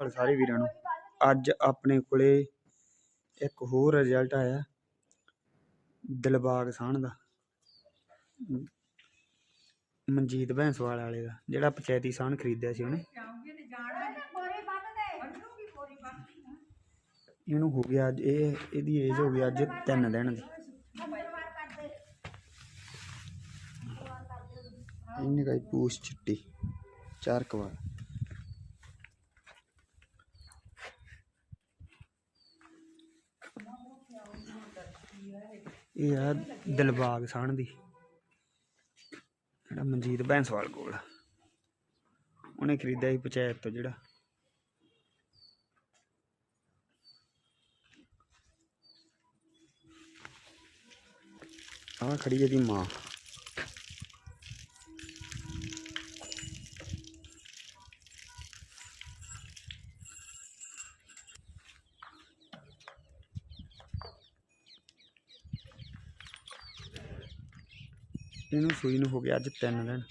ਹਾਲ ਸਾਰੇ ਵੀਰਾਂ ਨੂੰ। ਅੱਜ ਆਪਣੇ ਕੋਲੇ ਇੱਕ ਹੋਰ ਰਿਜ਼ਲਟ ਆਇਆ, ਦਿਲਬਾਗ ਸਾਹਣ ਦਾ। ਮਨਜੀਤ ਭੈਂਸਵਾਲ ਵਾਲੇ ਦਾ, ਜਿਹੜਾ ਪੰਚਾਇਤੀ ਸਾਹਣ ਖਰੀਦਿਆ ਸੀ ਉਹਨੇ। ਇਹਨੂੰ ਹੋ ਗਿਆ ਅੱਜ, ਇਹ, ਇਹਦੀ ਏਜ ਹੋ ਗਈ ਅੱਜ 3 ਦਿਨ ਦੀ। ਇਹਨੇ ਗਾਈ ਪੂਛ ਚਿੱਟੀ ਚਾਰ ਕਵਾਰ ਇਹ ਆ ਦਿਲਬਾਗ ਸਾਹਣ ਦੀ। ਜਿਹੜਾ ਮਨਜੀਤ ਬੈਂਸਵਾਲ ਕੋਲ ਉਹਨੇ ਖਰੀਦਿਆ ਸੀ ਪੰਚਾਇਤ ਤੋਂ ਜਿਹੜਾ। ਆ ਖੜੀ ਇਹਦੀ ਮਾਂ। ਇਹਨੂੰ ਸੂਈ ਨੂੰ ਹੋ ਗਿਆ ਅੱਜ 3 ਦਿਨ।